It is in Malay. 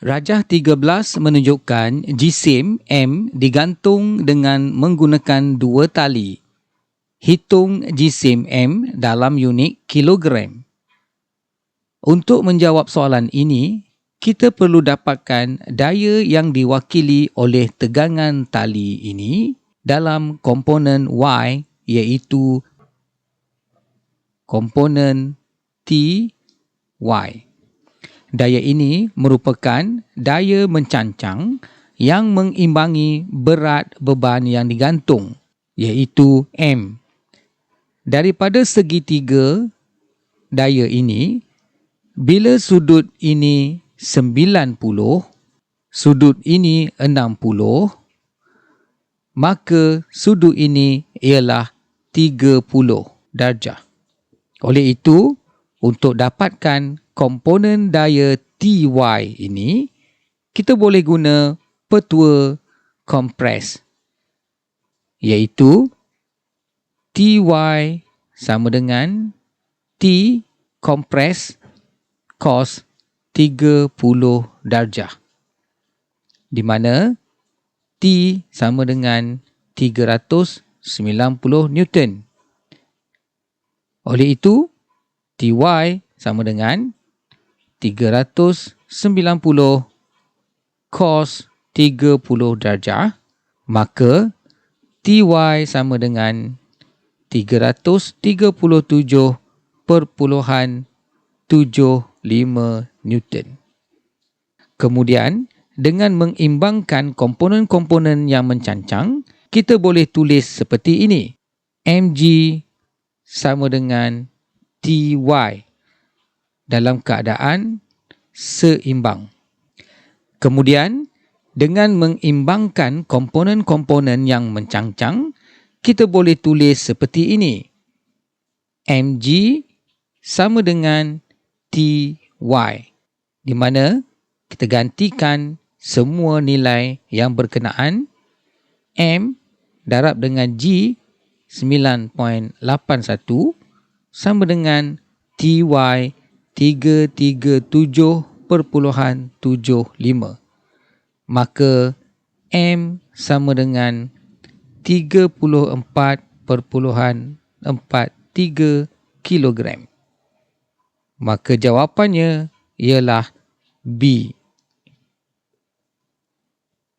Rajah 13 menunjukkan jisim M digantung dengan menggunakan dua tali. Hitung jisim M dalam unit kilogram. Untuk menjawab soalan ini, kita perlu dapatkan daya yang diwakili oleh tegangan tali ini dalam komponen Y iaitu komponen T Y. Daya ini merupakan daya mencancang yang mengimbangi berat beban yang digantung iaitu M. Daripada segitiga daya ini, bila sudut ini 90, sudut ini 60, maka sudut ini ialah 30 darjah. Oleh itu, untuk dapatkan komponen daya TY ini, kita boleh guna petua kompres iaitu TY sama dengan T kompres cos 30 darjah di mana T sama dengan 390 Newton. Oleh itu, TY sama dengan 390 cos 30 darjah maka TY sama dengan 337.75 Newton. Kemudian, dengan mengimbangkan komponen-komponen yang mencancang, kita boleh tulis seperti ini. mg sama dengan TY dalam keadaan seimbang. Kemudian, dengan mengimbangkan komponen-komponen yang mencangcang, kita boleh tulis seperti ini. mg sama dengan ty, di mana kita gantikan semua nilai yang berkenaan. m darab dengan g 9.81 sama dengan ty 337.75 maka M sama dengan 34.43 kilogram. Maka jawapannya ialah B.